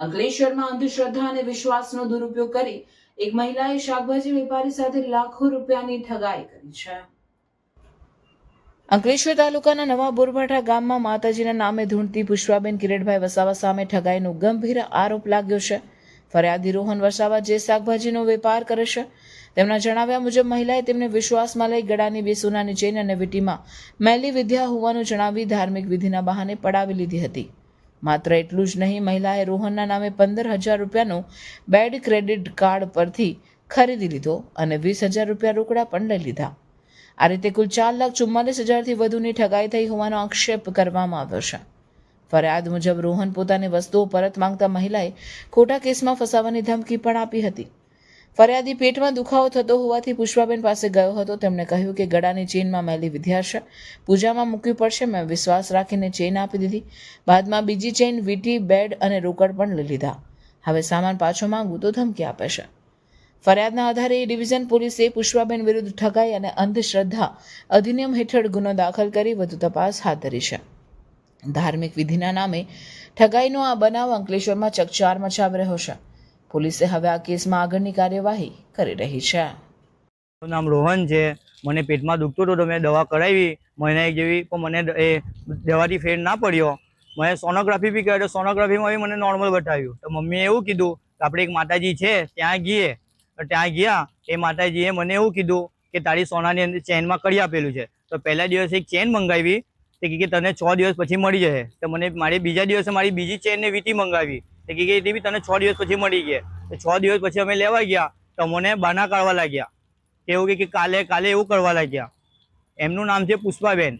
અંકલેશ્વરમાં અંધશ્રદ્ધા અને વિશ્વાસનો દુરુપયોગ કરી એક મહિલાએ શાકભાજી વેપારી સાથે લાખો રૂપિયાની ઠગાઈ કરી છે. અંકલેશ્વર તાલુકાના નવા બોરભાઠા ગામમાં માતાજીના નામે ધૂણતી પુષ્પાબેન કિરેટભાઈ વસાવા સામે ઠગાઈનો ગંભીર આરોપ લાગ્યો છે. ફરિયાદી રોહન વસાવા જે શાકભાજીનો વેપાર કરે છે, તેમના જણાવ્યા મુજબ મહિલાએ તેમને વિશ્વાસમાં લઈ ગળાની બે સોનાની ચેન અને વીટીમાં મેલી વિદ્યા હોવાનું જણાવી ધાર્મિક વિધિના બહાને પડાવી લીધી હતી. માત્ર એટલું જ નહીં, મહિલાએ રોહનના નામે પંદર હજાર રૂપિયાનો બેડ ક્રેડિટ કાર્ડ પરથી ખરીદી લીધો અને વીસ હજાર રૂપિયા રોકડા પણ લઈ લીધા. આ રીતે કુલ ચાર લાખ ચુમ્માલીસ હજારથી વધુની ઠગાઈ થઈ હોવાનો આક્ષેપ કરવામાં આવ્યો છે. ફરિયાદ મુજબ રોહન પોતાની વસ્તુઓ પરત માંગતા મહિલાએ ખોટા કેસમાં ફસાવાની ધમકી પણ આપી હતી. ફરિયાદી પેટમાં દુખાવો થતો હોવાથી પુષ્પાબેન પાસે ગયો હતો. તેમણે કહ્યું કે ગળાની ચેનમાં મેલી વિદ્યા પૂજામાં મૂકવી પડશે. મેં વિશ્વાસ રાખીને ચેન આપી દીધી. બાદમાં બીજી ચેન, વીટી, બેડ અને રોકડ પણ લઈ લીધા. હવે સામાન પાછો માંગવું તો ધમકી આપે છે. ફરિયાદના આધારે એ ડિવિઝન પોલીસે પુષ્પાબેન વિરુદ્ધ ઠગાઈ અને અંધશ્રદ્ધા અધિનિયમ હેઠળ ગુનો દાખલ કરી વધુ તપાસ હાથ ધરી છે. ધાર્મિક વિધિના નામે ઠગાઈનો આ બનાવ અંકલેશ્વરમાં ચકચાર મચાવી રહ્યો છે. પોલીસે હવે આ કેસમાં આગળની કાર્યવાહી કરી રહી છે. નામ રોહન છે. મને પેટમાં દુખતું હતું તો મેં દવા કરાવી. મહિના એક જેવી પણ મને એ દવાથી ફેર ના પડ્યો. મેં સોનોગ્રાફી બી કર્યો સોનોગ્રાફીમાં બી મને નોર્મલ બતાવ્યું. તો મમ્મીએ એવું કીધું કે આપણે એક માતાજી છે, ત્યાં ગઈએ ત્યાં ગયા. એ માતાજીએ મને એવું કીધું કે તારી સોનાની અંદર ચેનમાં કરી આપેલું છે. તો પહેલા દિવસે એક ચેન મંગાવી. તે કે તને છ દિવસ પછી મળી જશે. તો મને મારી બીજા દિવસે મારી બીજી ચેનને વીટી મંગાવી. તે કે ટીવી તને છ દિવસ પછી મળી ગયા. છ દિવસ પછી અમે લેવા ગયા તો મને બાના કાઢવા લાગ્યા. એવું કે કાલે કાલે એવું કરવા લાગ્યા. એમનું નામ છે પુષ્પાબેન.